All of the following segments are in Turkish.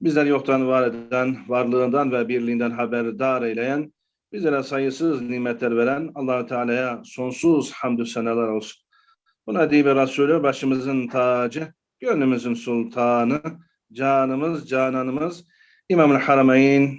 Bizleri yoktan var eden, varlığından ve birliğinden haberdar eyleyen, bizlere sayısız nimetler veren allah Teala'ya sonsuz hamdü seneler olsun. Bu Nedibe Resulü başımızın tacı, gönlümüzün sultanı, canımız, cananımız, İmam-ül Harameyn,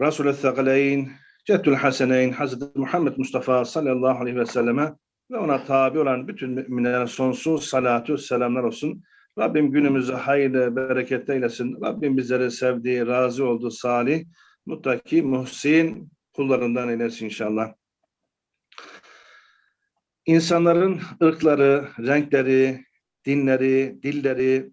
Resul-i Thakaleyn, Ceddül Haseneyn, Hazreti Muhammed Mustafa sallallahu aleyhi ve selleme ve ona tabi olan bütün müminlere sonsuz salatü selamlar olsun. Rabbim günümüzü hayırlı, bereketli eylesin. Rabbim bizleri sevdiği, razı olduğu salih, muttaki, muhsin kullarından eylesin inşallah. İnsanların ırkları, renkleri, dinleri, dilleri,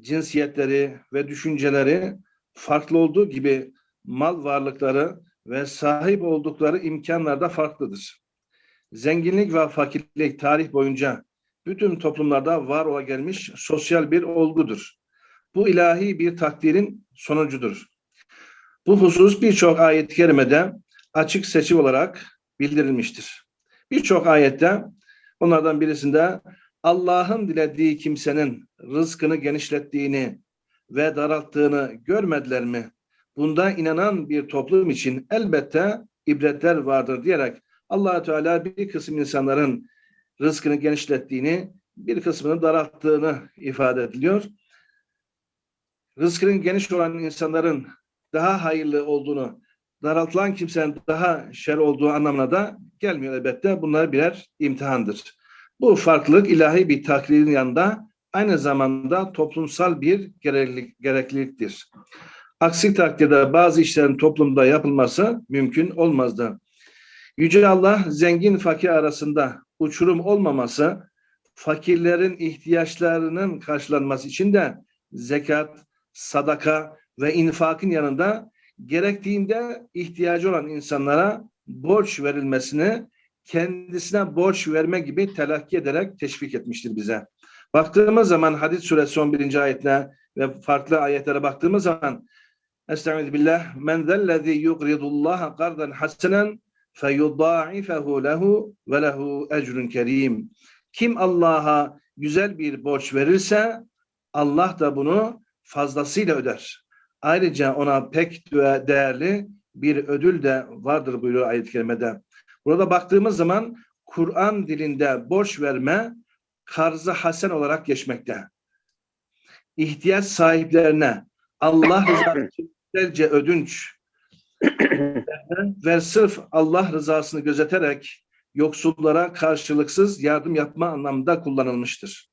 cinsiyetleri ve düşünceleri farklı olduğu gibi mal varlıkları ve sahip oldukları imkanlar da farklıdır. Zenginlik ve fakirlik tarih boyunca bütün toplumlarda var ola gelmiş sosyal bir olgudur. Bu ilahi bir takdirin sonucudur. Bu husus birçok ayet-i kerimede açık seçik olarak bildirilmiştir. Birçok ayette onlardan birisinde Allah'ın dilediği kimsenin rızkını genişlettiğini ve daralttığını görmediler mi? Bunda inanan bir toplum için elbette ibretler vardır diyerek allah Teala bir kısım insanların rızkını genişlettiğini, bir kısmını daralttığını ifade ediliyor. Rızkının geniş olan insanların daha hayırlı olduğunu, daraltılan kimsenin daha şer olduğu anlamına da gelmiyor elbette. Bunlar birer imtihandır. Bu farklılık ilahi bir takdirin yanında aynı zamanda toplumsal bir gereklilik, gerekliliktir. Aksi takdirde bazı işlerin toplumda yapılması mümkün olmazdı. Yüce Allah zengin fakir arasında uçurum olmaması, fakirlerin ihtiyaçlarının karşılanması için de zekat, sadaka ve infakın yanında gerektiğinde ihtiyacı olan insanlara borç verilmesini kendisine borç verme gibi telakki ederek teşvik etmiştir bize. Baktığımız zaman Hadis suresi 11. ayetine ve farklı ayetlere baktığımız zaman Estaizu billah men zellezî yugridullaha kardan hasenen feyudâifehu lehu ve lehu ecrun kerim. Kim Allah'a güzel bir borç verirse Allah da bunu fazlasıyla öder. Ayrıca ona pek değerli bir ödül de vardır buyuruyor ayet-i kerimede. Burada baktığımız zaman Kur'an dilinde borç verme karzı hasen olarak geçmekte. İhtiyaç sahiplerine Allah rızası ödünç ve sırf Allah rızasını gözeterek yoksullara karşılıksız yardım yapma anlamında kullanılmıştır.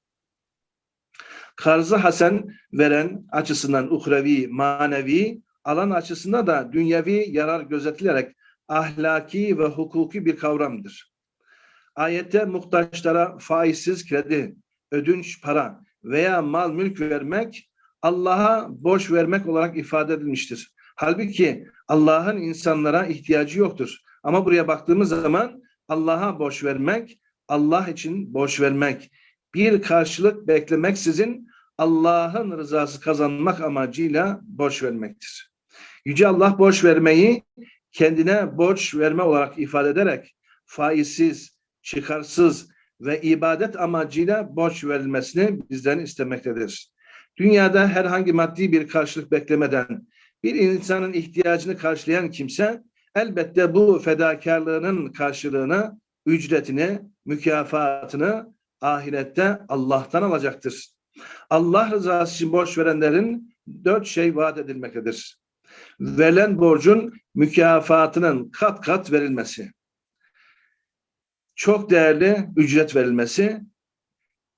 Karzı hasen veren açısından uhrevi, manevi, alan açısından da dünyevi yarar gözetilerek ahlaki ve hukuki bir kavramdır. Ayette muhtaçlara faizsiz kredi, ödünç para veya mal mülk vermek Allah'a borç vermek olarak ifade edilmiştir. Halbuki Allah'ın insanlara ihtiyacı yoktur. Ama buraya baktığımız zaman Allah'a borç vermek, Allah için borç vermek, bir karşılık beklemeksizin Allah'ın rızası kazanmak amacıyla borç vermektir. Yüce Allah borç vermeyi kendine borç verme olarak ifade ederek faizsiz, çıkarsız ve ibadet amacıyla borç verilmesini bizden istemektedir. Dünyada herhangi maddi bir karşılık beklemeden bir insanın ihtiyacını karşılayan kimse elbette bu fedakarlığının karşılığını, ücretini, mükafatını ahirette Allah'tan alacaktır. Allah rızası için borç verenlerin dört şey vaat edilmektedir. Verilen borcun mükafatının kat kat verilmesi, çok değerli ücret verilmesi,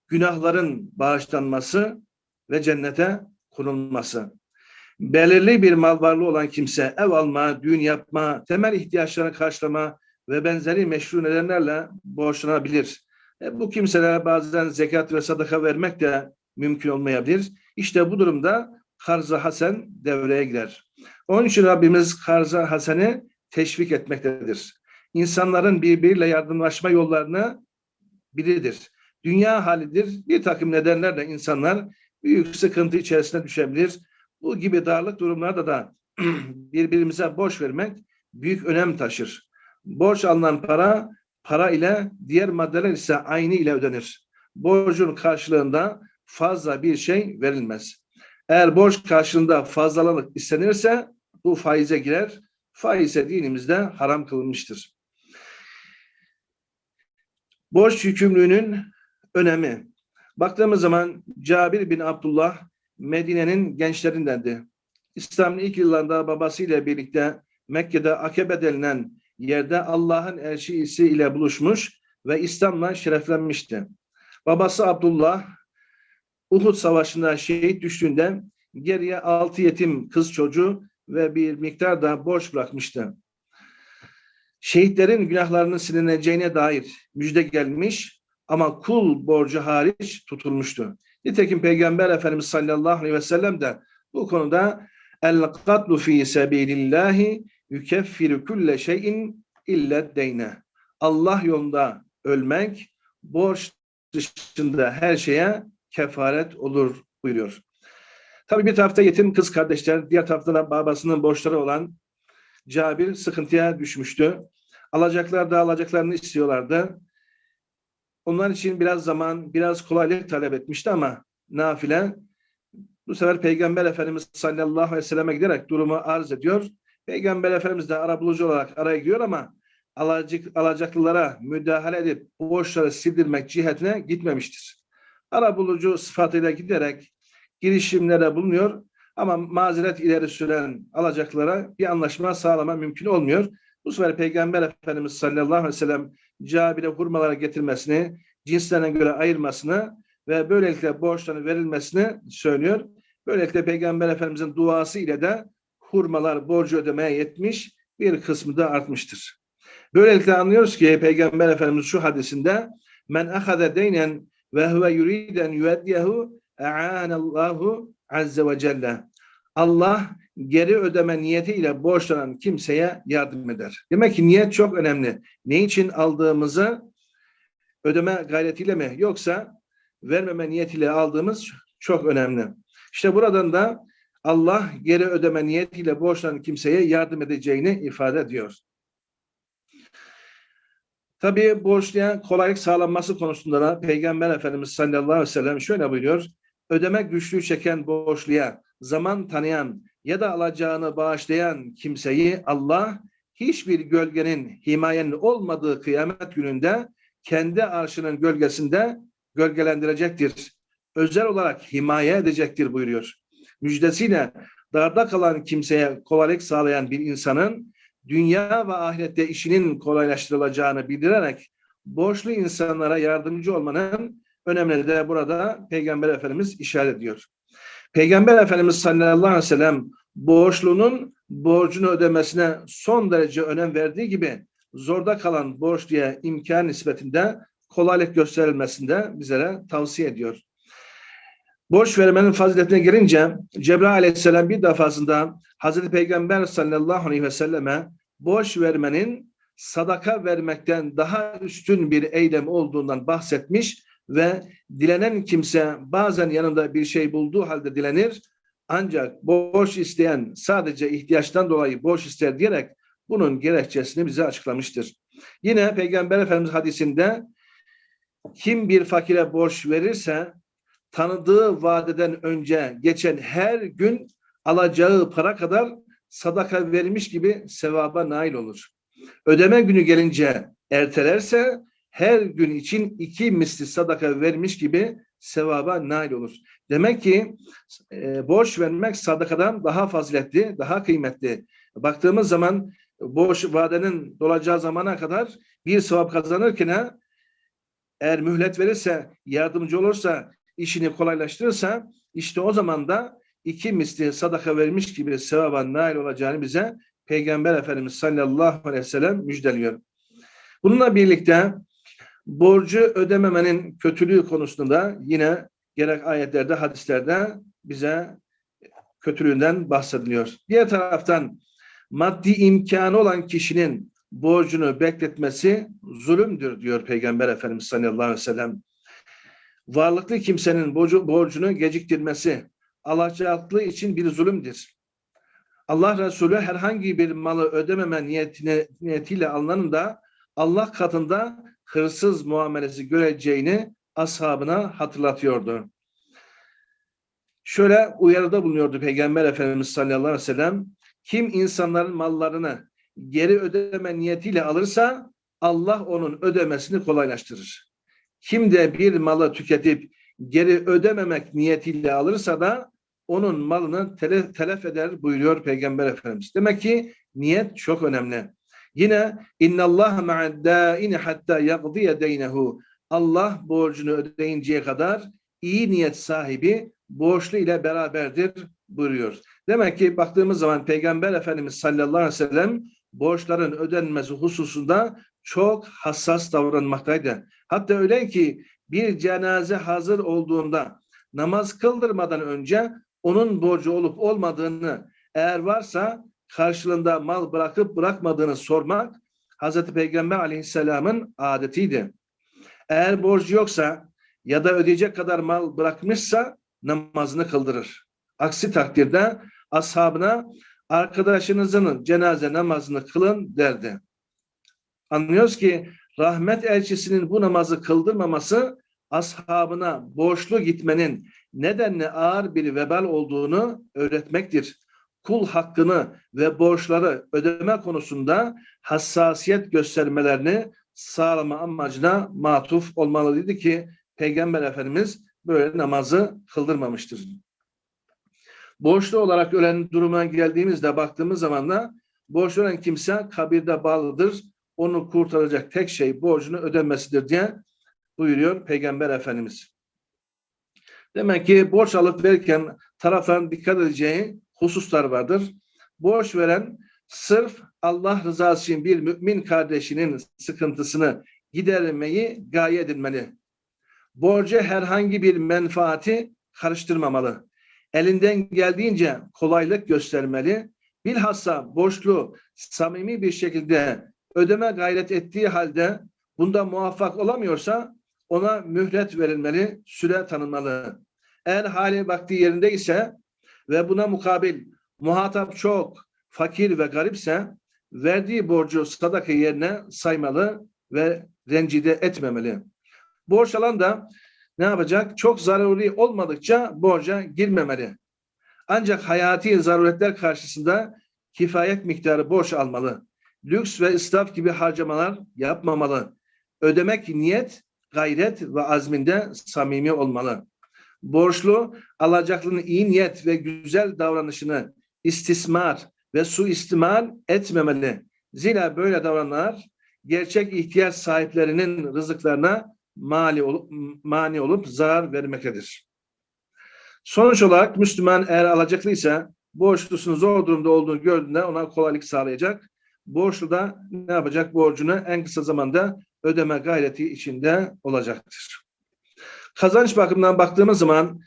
günahların bağışlanması ve cennete konulması. Belirli bir mal varlığı olan kimse ev alma, düğün yapma, temel ihtiyaçlarını karşılama ve benzeri meşru nedenlerle borçlanabilir. E, bu kimselere bazen zekat ve sadaka vermek de mümkün olmayabilir. İşte bu durumda karza hasen devreye girer. Onun için Rabbimiz karza haseni teşvik etmektedir. İnsanların birbiriyle yardımlaşma yollarını biridir. Dünya halidir. Bir takım nedenlerle insanlar büyük sıkıntı içerisine düşebilir. Bu gibi darlık durumlarda da birbirimize borç vermek büyük önem taşır. Borç alınan para, para ile diğer maddeler ise aynı ile ödenir. Borcun karşılığında fazla bir şey verilmez. Eğer borç karşılığında fazlalık istenirse bu faize girer. Faiz ise dinimizde haram kılınmıştır. Borç yükümlülüğünün önemi. Baktığımız zaman Cabir bin Abdullah Medine'nin gençlerindendi. İslam'ın ilk yıllarında babasıyla birlikte Mekke'de Akebe denilen yerde Allah'ın elçisi ile buluşmuş ve İslam'la şereflenmişti. Babası Abdullah Uhud Savaşı'nda şehit düştüğünde geriye altı yetim kız çocuğu ve bir miktar da borç bırakmıştı. Şehitlerin günahlarının silineceğine dair müjde gelmiş ama kul borcu hariç tutulmuştu. Nitekim Peygamber Efendimiz sallallahu aleyhi ve sellem de bu konuda el katlu fi sebilillahi yukeffiru kulle şeyin illa deyne. Allah yolunda ölmek borç dışında her şeye kefaret olur buyuruyor. Tabii bir tarafta yetim kız kardeşler, diğer tarafta da babasının borçları olan Cabir sıkıntıya düşmüştü. Alacaklar da alacaklarını istiyorlardı. Onlar için biraz zaman, biraz kolaylık talep etmişti ama nafile bu sefer Peygamber Efendimiz sallallahu aleyhi ve selleme giderek durumu arz ediyor. Peygamber Efendimiz de arabulucu olarak araya giriyor ama alacak, alacaklılara müdahale edip borçları sildirmek cihetine gitmemiştir. Arabulucu sıfatıyla giderek girişimlere bulunuyor ama mazeret ileri süren alacaklara bir anlaşma sağlama mümkün olmuyor. Bu sefer Peygamber Efendimiz sallallahu aleyhi ve sellem Cabir'e hurmalara getirmesini, cinslerine göre ayırmasını ve böylelikle borçların verilmesini söylüyor. Böylelikle Peygamber Efendimizin duası ile de hurmalar borcu ödemeye yetmiş, bir kısmı da artmıştır. Böylelikle anlıyoruz ki Peygamber Efendimiz şu hadisinde men ahade deynen ve huve yuriden yueddiyehu e'anallahu azze ve celle. Allah geri ödeme niyetiyle borçlanan kimseye yardım eder. Demek ki niyet çok önemli. Ne için aldığımızı ödeme gayretiyle mi yoksa vermeme niyetiyle aldığımız çok önemli. İşte buradan da Allah geri ödeme niyetiyle borçlanan kimseye yardım edeceğini ifade ediyor. Tabii borçluya kolaylık sağlanması konusunda da Peygamber Efendimiz sallallahu aleyhi ve sellem şöyle buyuruyor. Ödeme güçlüğü çeken borçluya zaman tanıyan ya da alacağını bağışlayan kimseyi Allah hiçbir gölgenin himayenin olmadığı kıyamet gününde kendi arşının gölgesinde gölgelendirecektir. Özel olarak himaye edecektir buyuruyor. Müjdesiyle darda kalan kimseye kolaylık sağlayan bir insanın dünya ve ahirette işinin kolaylaştırılacağını bildirerek borçlu insanlara yardımcı olmanın önemli de burada Peygamber Efendimiz işaret ediyor. Peygamber Efendimiz sallallahu aleyhi ve sellem borçlunun borcunu ödemesine son derece önem verdiği gibi zorda kalan borçluya imkan nispetinde kolaylık gösterilmesinde bizlere tavsiye ediyor. Borç vermenin faziletine gelince Cebrail aleyhisselam bir defasında Hazreti Peygamber sallallahu aleyhi ve selleme borç vermenin sadaka vermekten daha üstün bir eylem olduğundan bahsetmiş ve dilenen kimse bazen yanında bir şey bulduğu halde dilenir ancak borç isteyen sadece ihtiyaçtan dolayı borç ister diyerek bunun gerekçesini bize açıklamıştır. Yine Peygamber Efendimiz hadisinde kim bir fakire borç verirse tanıdığı vadeden önce geçen her gün alacağı para kadar sadaka vermiş gibi sevaba nail olur. Ödeme günü gelince ertelerse her gün için iki misli sadaka vermiş gibi sevaba nail olur. Demek ki e, borç vermek sadakadan daha faziletli, daha kıymetli. Baktığımız zaman borç vadenin dolacağı zamana kadar bir sevap kazanırken eğer mühlet verirse, yardımcı olursa, işini kolaylaştırırsa işte o zaman da iki misli sadaka vermiş gibi sevaba nail olacağını bize Peygamber Efendimiz sallallahu aleyhi ve sellem müjdeliyor. Bununla birlikte borcu ödememenin kötülüğü konusunda yine gerek ayetlerde, hadislerde bize kötülüğünden bahsediliyor. Diğer taraftan maddi imkanı olan kişinin borcunu bekletmesi zulümdür diyor Peygamber Efendimiz sallallahu aleyhi ve sellem. Varlıklı kimsenin borcu, borcunu geciktirmesi alacaklı için bir zulümdür. Allah Resulü herhangi bir malı ödememe niyetine, niyetiyle alınanın Allah katında hırsız muamelesi göreceğini ashabına hatırlatıyordu. şöyle uyarıda bulunuyordu Peygamber Efendimiz sallallahu aleyhi ve sellem. Kim insanların mallarını geri ödeme niyetiyle alırsa Allah onun ödemesini kolaylaştırır. Kim de bir malı tüketip geri ödememek niyetiyle alırsa da onun malını telef, telef eder buyuruyor Peygamber Efendimiz. Demek ki niyet çok önemli. Yine inna Allah ma'ad-dâini hatta yaqdiye deynehu. Allah borcunu ödeyinceye kadar iyi niyet sahibi borçlu ile beraberdir buyuruyor. Demek ki baktığımız zaman Peygamber Efendimiz sallallahu aleyhi ve sellem borçların ödenmesi hususunda çok hassas davranmaktaydı. Hatta öyle ki bir cenaze hazır olduğunda namaz kıldırmadan önce onun borcu olup olmadığını eğer varsa karşılığında mal bırakıp bırakmadığını sormak Hazreti Peygamber aleyhisselamın adetiydi. Eğer borcu yoksa ya da ödeyecek kadar mal bırakmışsa namazını kıldırır. Aksi takdirde ashabına arkadaşınızın cenaze namazını kılın derdi. Anlıyoruz ki rahmet elçisinin bu namazı kıldırmaması ashabına borçlu gitmenin nedenle ağır bir vebal olduğunu öğretmektir. Kul hakkını ve borçları ödeme konusunda hassasiyet göstermelerini sağlama amacına matuf olmalıydı ki Peygamber Efendimiz böyle namazı kıldırmamıştır. Borçlu olarak ölen duruma geldiğimizde baktığımız zaman da borçlu olan kimse kabirde bağlıdır. Onu kurtaracak tek şey borcunu ödenmesidir diye buyuruyor Peygamber Efendimiz. Demek ki borç alıp verirken tarafların dikkat edeceği hususlar vardır. Borç veren sırf Allah rızası için bir mümin kardeşinin sıkıntısını gidermeyi gaye edilmeli. Borca herhangi bir menfaati karıştırmamalı. Elinden geldiğince kolaylık göstermeli. Bilhassa borçlu samimi bir şekilde ödeme gayret ettiği halde bunda muvaffak olamıyorsa ona mühlet verilmeli, süre tanınmalı. Eğer hali vakti yerinde ise ve buna mukabil muhatap çok fakir ve garipse verdiği borcu sadaka yerine saymalı ve rencide etmemeli. Borç alan da ne yapacak? Çok zaruri olmadıkça borca girmemeli. Ancak hayati zaruretler karşısında kifayet miktarı borç almalı. Lüks ve israf gibi harcamalar yapmamalı. Ödemek niyet, gayret ve azminde samimi olmalı. Borçlu alacaklının iyi niyet ve güzel davranışını istismar ve suistimal etmemeli. Zira böyle davrananlar gerçek ihtiyaç sahiplerinin rızıklarına mali olup, mani olup zarar vermektedir. Sonuç olarak Müslüman eğer alacaklıysa borçlusunun zor durumda olduğunu gördüğünde ona kolaylık sağlayacak. Borçlu da ne yapacak? Borcunu en kısa zamanda ödeme gayreti içinde olacaktır. Kazanç bakımından baktığımız zaman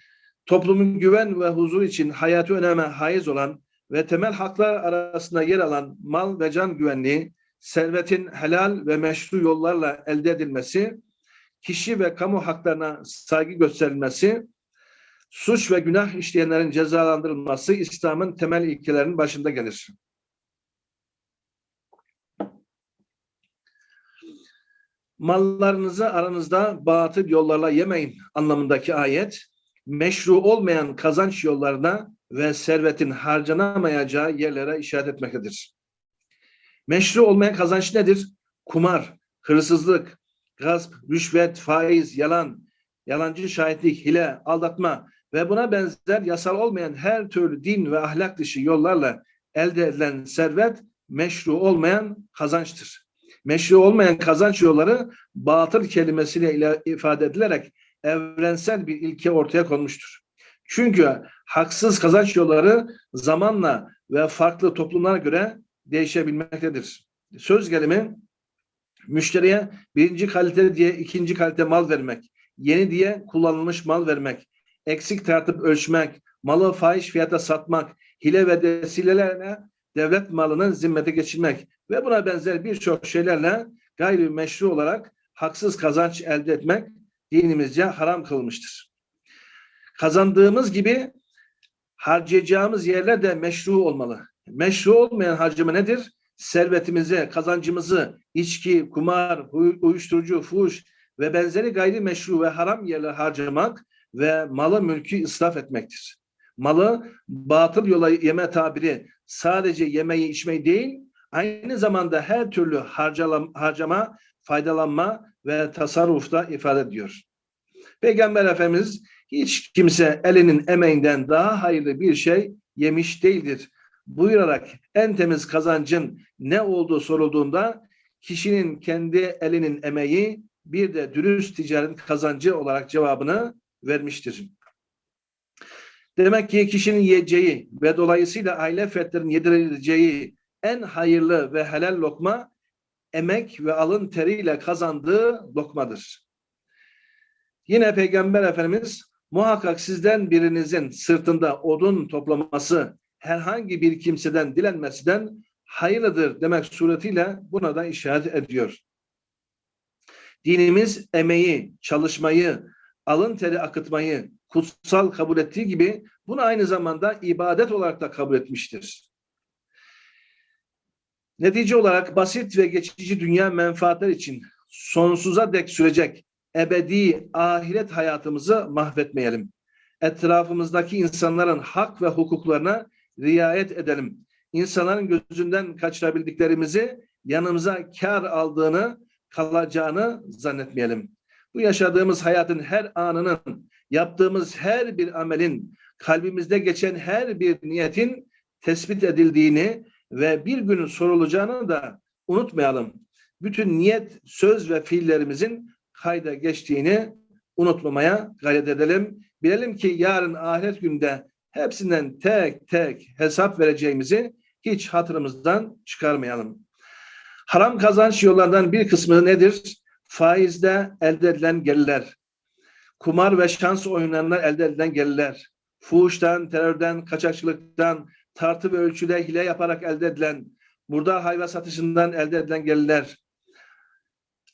toplumun güven ve huzur için hayatı öneme haiz olan ve temel haklar arasında yer alan mal ve can güvenliği, servetin helal ve meşru yollarla elde edilmesi, kişi ve kamu haklarına saygı gösterilmesi, suç ve günah işleyenlerin cezalandırılması İslam'ın temel ilkelerinin başında gelir. Mallarınızı aranızda batıl yollarla yemeyin anlamındaki ayet, meşru olmayan kazanç yollarına ve servetin harcanamayacağı yerlere işaret etmektedir. Meşru olmayan kazanç nedir? Kumar, hırsızlık, gasp, rüşvet, faiz, yalan, yalancı şahitlik, hile, aldatma ve buna benzer yasal olmayan her türlü din ve ahlak dışı yollarla elde edilen servet meşru olmayan kazançtır. Meşru olmayan kazanç yolları batıl kelimesiyle ifade edilerek evrensel bir ilke ortaya konmuştur. Çünkü haksız kazanç yolları zamanla ve farklı toplumlara göre değişebilmektedir. Söz gelimi müşteriye birinci kalite diye ikinci kalite mal vermek, yeni diye kullanılmış mal vermek, eksik tartıp ölçmek, malı fahiş fiyata satmak, hile ve desilelerle devlet malını zimmete geçirmek ve buna benzer birçok şeylerle gayri meşru olarak haksız kazanç elde etmek dinimizce haram kılmıştır. Kazandığımız gibi harcayacağımız yerler de meşru olmalı. Meşru olmayan harcama nedir? Servetimizi, kazancımızı, içki, kumar, uyuşturucu, fuş ve benzeri gayri meşru ve haram yerler harcamak ve malı mülkü israf etmektir. Malı batıl yola yeme tabiri sadece yemeği içmeyi değil, aynı zamanda her türlü harcalam, harcama, faydalanma ve tasarrufta ifade ediyor. Peygamber Efendimiz hiç kimse elinin emeğinden daha hayırlı bir şey yemiş değildir. Buyurarak en temiz kazancın ne olduğu sorulduğunda kişinin kendi elinin emeği bir de dürüst ticaret kazancı olarak cevabını vermiştir. Demek ki kişinin yiyeceği ve dolayısıyla aile fertlerin yedirileceği en hayırlı ve helal lokma emek ve alın teriyle kazandığı lokmadır. Yine Peygamber Efendimiz muhakkak sizden birinizin sırtında odun toplaması herhangi bir kimseden dilenmesinden hayırlıdır demek suretiyle buna da işaret ediyor. Dinimiz emeği, çalışmayı, alın teri akıtmayı kutsal kabul ettiği gibi bunu aynı zamanda ibadet olarak da kabul etmiştir. Netice olarak basit ve geçici dünya menfaatler için sonsuza dek sürecek ebedi ahiret hayatımızı mahvetmeyelim. Etrafımızdaki insanların hak ve hukuklarına riayet edelim. İnsanların gözünden kaçırabildiklerimizi yanımıza kar aldığını, kalacağını zannetmeyelim. Bu yaşadığımız hayatın her anının, yaptığımız her bir amelin, kalbimizde geçen her bir niyetin tespit edildiğini ve bir gün sorulacağını da unutmayalım. Bütün niyet, söz ve fiillerimizin kayda geçtiğini unutmamaya gayret edelim. Bilelim ki yarın ahiret günde hepsinden tek tek hesap vereceğimizi hiç hatırımızdan çıkarmayalım. Haram kazanç yollarından bir kısmı nedir? Faizde elde edilen gelirler. Kumar ve şans oyunlarından elde edilen gelirler. Fuhuştan, terörden, kaçakçılıktan, tartı ve ölçüde hile yaparak elde edilen, burada hayvan satışından elde edilen gelirler,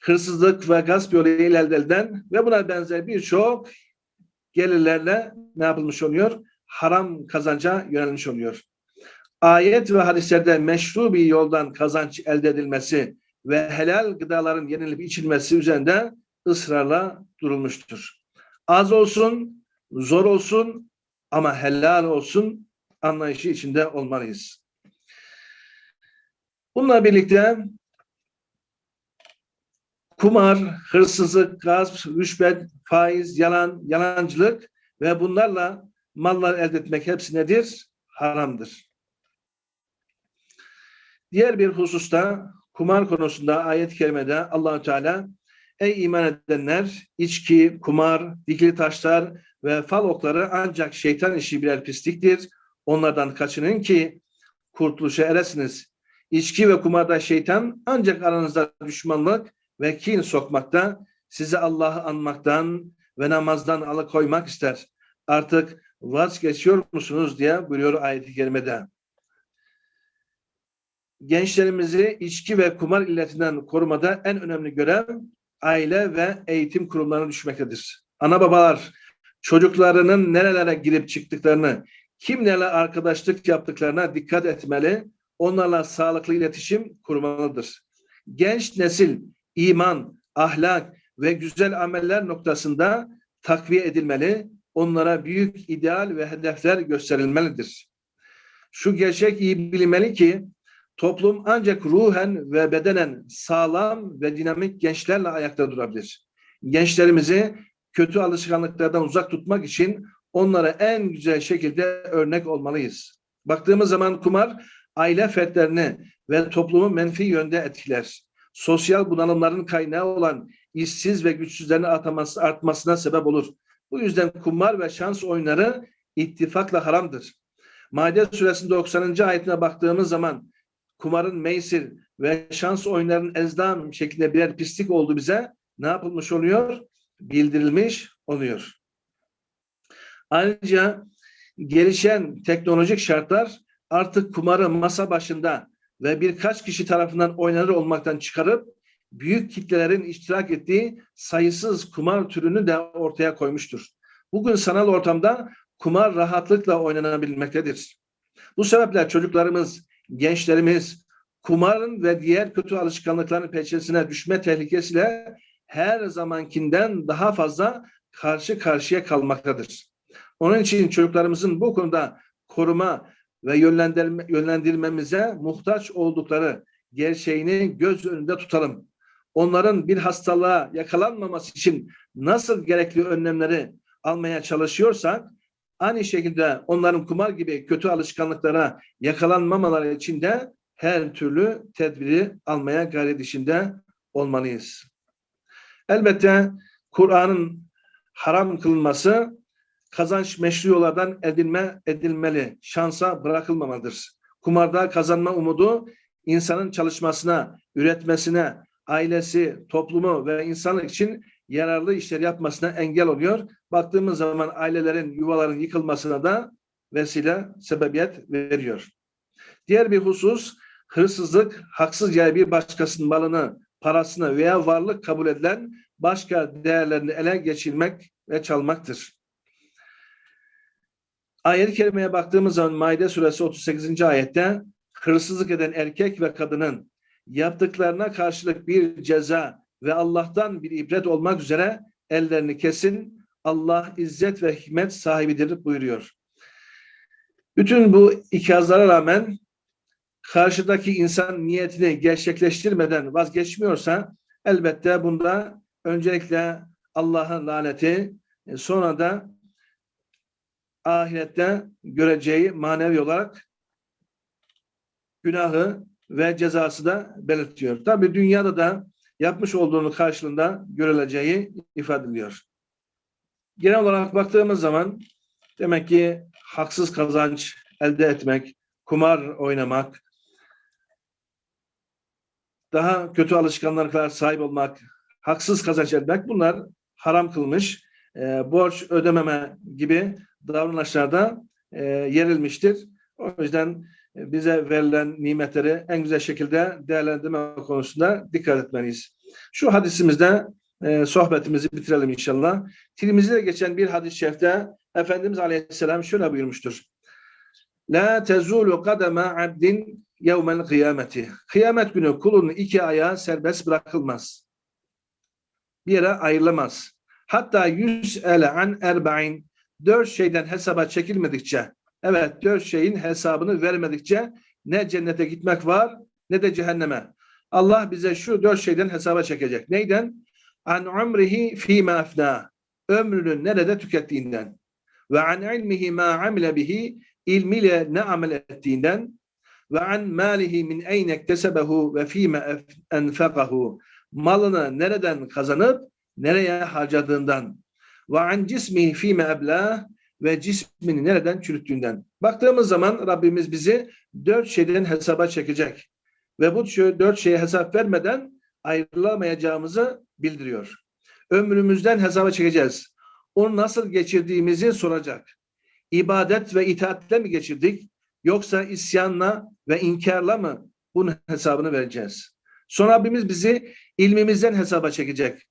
hırsızlık ve gasp yoluyla elde edilen ve buna benzer birçok gelirlerle ne yapılmış oluyor? Haram kazanca yönelmiş oluyor. Ayet ve hadislerde meşru bir yoldan kazanç elde edilmesi ve helal gıdaların yenilip içilmesi üzerinde ısrarla durulmuştur. Az olsun, zor olsun ama helal olsun anlayışı içinde olmalıyız. Bununla birlikte kumar, hırsızlık, gasp, rüşvet, faiz, yalan, yalancılık ve bunlarla mallar elde etmek hepsi nedir? Haramdır. Diğer bir hususta kumar konusunda ayet-i kerimede allah Teala Ey iman edenler, içki, kumar, dikili taşlar ve fal okları ancak şeytan işi birer pisliktir. Onlardan kaçının ki kurtuluşa eresiniz. İçki ve kumarda şeytan ancak aranızda düşmanlık ve kin sokmakta, sizi Allah'ı anmaktan ve namazdan alıkoymak ister. Artık vazgeçiyor musunuz diye buyuruyor ayet-i kerimede. Gençlerimizi içki ve kumar illetinden korumada en önemli görev aile ve eğitim kurumlarına düşmektedir. Ana babalar çocuklarının nerelere girip çıktıklarını, kimlerle arkadaşlık yaptıklarına dikkat etmeli, onlarla sağlıklı iletişim kurmalıdır. Genç nesil iman, ahlak ve güzel ameller noktasında takviye edilmeli, onlara büyük ideal ve hedefler gösterilmelidir. Şu gerçek iyi bilinmeli ki toplum ancak ruhen ve bedenen sağlam ve dinamik gençlerle ayakta durabilir. Gençlerimizi kötü alışkanlıklardan uzak tutmak için onlara en güzel şekilde örnek olmalıyız. Baktığımız zaman kumar aile fertlerini ve toplumu menfi yönde etkiler. Sosyal bunalımların kaynağı olan işsiz ve güçsüzlerin artması, artmasına sebep olur. Bu yüzden kumar ve şans oyunları ittifakla haramdır. Maide suresinin 90. ayetine baktığımız zaman kumarın meysir ve şans oyunlarının ezdam şeklinde birer pislik oldu bize ne yapılmış oluyor? Bildirilmiş oluyor. Ayrıca gelişen teknolojik şartlar artık kumarı masa başında ve birkaç kişi tarafından oynanır olmaktan çıkarıp büyük kitlelerin iştirak ettiği sayısız kumar türünü de ortaya koymuştur. Bugün sanal ortamda kumar rahatlıkla oynanabilmektedir. Bu sebeple çocuklarımız, gençlerimiz kumarın ve diğer kötü alışkanlıkların peşesine düşme tehlikesiyle her zamankinden daha fazla karşı karşıya kalmaktadır. Onun için çocuklarımızın bu konuda koruma ve yönlendirme, yönlendirmemize muhtaç oldukları gerçeğini göz önünde tutalım. Onların bir hastalığa yakalanmaması için nasıl gerekli önlemleri almaya çalışıyorsak aynı şekilde onların kumar gibi kötü alışkanlıklara yakalanmamaları için de her türlü tedbiri almaya gayret içinde olmalıyız. Elbette Kur'an'ın haram kılınması kazanç meşru yollardan edilme edilmeli, şansa bırakılmamalıdır. Kumarda kazanma umudu insanın çalışmasına, üretmesine, ailesi, toplumu ve insanlık için yararlı işler yapmasına engel oluyor. Baktığımız zaman ailelerin, yuvaların yıkılmasına da vesile, sebebiyet veriyor. Diğer bir husus, hırsızlık, haksız yere bir başkasının malını, parasını veya varlık kabul edilen başka değerlerini ele geçirmek ve çalmaktır. Ayet-i kerimeye baktığımız zaman Maide suresi 38. ayette hırsızlık eden erkek ve kadının yaptıklarına karşılık bir ceza ve Allah'tan bir ibret olmak üzere ellerini kesin. Allah izzet ve hikmet sahibidir buyuruyor. Bütün bu ikazlara rağmen karşıdaki insan niyetini gerçekleştirmeden vazgeçmiyorsa elbette bunda öncelikle Allah'ın laneti e, sonra da ahirette göreceği manevi olarak günahı ve cezası da belirtiyor. Tabi dünyada da yapmış olduğunu karşılığında görüleceği ifade ediliyor. Genel olarak baktığımız zaman demek ki haksız kazanç elde etmek, kumar oynamak, daha kötü alışkanlıklara sahip olmak, haksız kazanç etmek bunlar haram kılmış. E, borç ödememe gibi davranışlarda e, yerilmiştir. O yüzden e, bize verilen nimetleri en güzel şekilde değerlendirme konusunda dikkat etmeliyiz. Şu hadisimizde e, sohbetimizi bitirelim inşallah. Tirmizi'de geçen bir hadis-i şerifte Efendimiz Aleyhisselam şöyle buyurmuştur. La tezulu kademe abdin yevmel kıyameti. Kıyamet günü kulun iki ayağı serbest bırakılmaz. Bir yere ayrılamaz. Hatta yüz ele an erba'in. Dört şeyden hesaba çekilmedikçe Evet dört şeyin hesabını vermedikçe ne cennete gitmek var ne de cehenneme. Allah bize şu dört şeyden hesaba çekecek. Neyden? An umrihi fîmâ afnâ. Ömrünü nerede tükettiğinden. Ve an ilmihi ma amile bihi. ilmiyle ne amel ettiğinden. Ve an malihi min eyne ektesebehu ve fîme enfekahu. Malını nereden kazanıp nereye harcadığından. Ve an cismihi fîme eblâh ve cismini nereden çürüttüğünden. Baktığımız zaman Rabbimiz bizi dört şeyden hesaba çekecek. Ve bu dört şeye hesap vermeden ayrılamayacağımızı bildiriyor. Ömrümüzden hesaba çekeceğiz. Onu nasıl geçirdiğimizi soracak. İbadet ve itaatle mi geçirdik? Yoksa isyanla ve inkarla mı bunun hesabını vereceğiz? Sonra Rabbimiz bizi ilmimizden hesaba çekecek.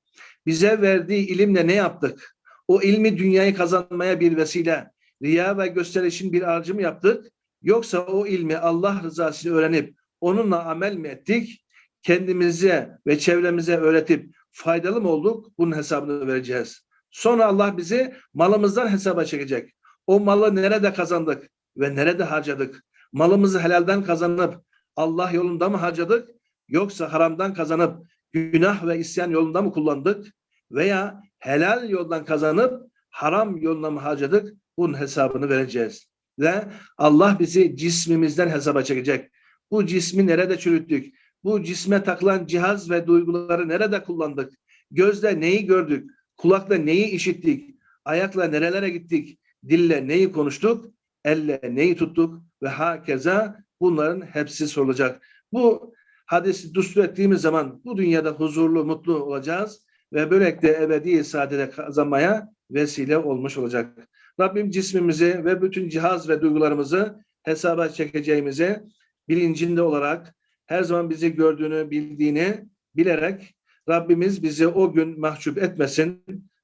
Bize verdiği ilimle ne yaptık? O ilmi dünyayı kazanmaya bir vesile, riya ve gösterişin bir aracı mı yaptık? Yoksa o ilmi Allah rızasını öğrenip onunla amel mi ettik? Kendimize ve çevremize öğretip faydalı mı olduk? Bunun hesabını vereceğiz. Sonra Allah bizi malımızdan hesaba çekecek. O malı nerede kazandık ve nerede harcadık? Malımızı helalden kazanıp Allah yolunda mı harcadık? Yoksa haramdan kazanıp günah ve isyan yolunda mı kullandık? Veya helal yoldan kazanıp haram yoluna mı harcadık? Bunun hesabını vereceğiz. Ve Allah bizi cismimizden hesaba çekecek. Bu cismi nerede çürüttük? Bu cisme takılan cihaz ve duyguları nerede kullandık? Gözle neyi gördük? Kulakla neyi işittik? Ayakla nerelere gittik? Dille neyi konuştuk? Elle neyi tuttuk? Ve hakeza bunların hepsi sorulacak. Bu hadisi düstur ettiğimiz zaman bu dünyada huzurlu, mutlu olacağız ve böylelikle ebedi saadete kazanmaya vesile olmuş olacak. Rabbim cismimizi ve bütün cihaz ve duygularımızı hesaba çekeceğimizi bilincinde olarak her zaman bizi gördüğünü, bildiğini bilerek Rabbimiz bizi o gün mahcup etmesin.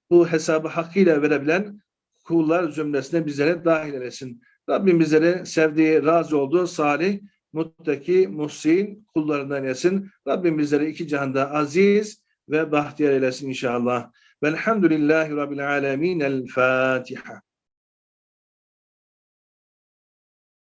Bu hesabı hakkıyla verebilen kullar zümresine bizlere dahil etsin. Rabbim bizlere sevdiği, razı olduğu salih, muttaki, muhsin kullarından etsin. Rabbim bizlere iki cihanda aziz, ve bahtiyar eylesin inşallah. Velhamdülillahi Rabbil alemin. El Fatiha.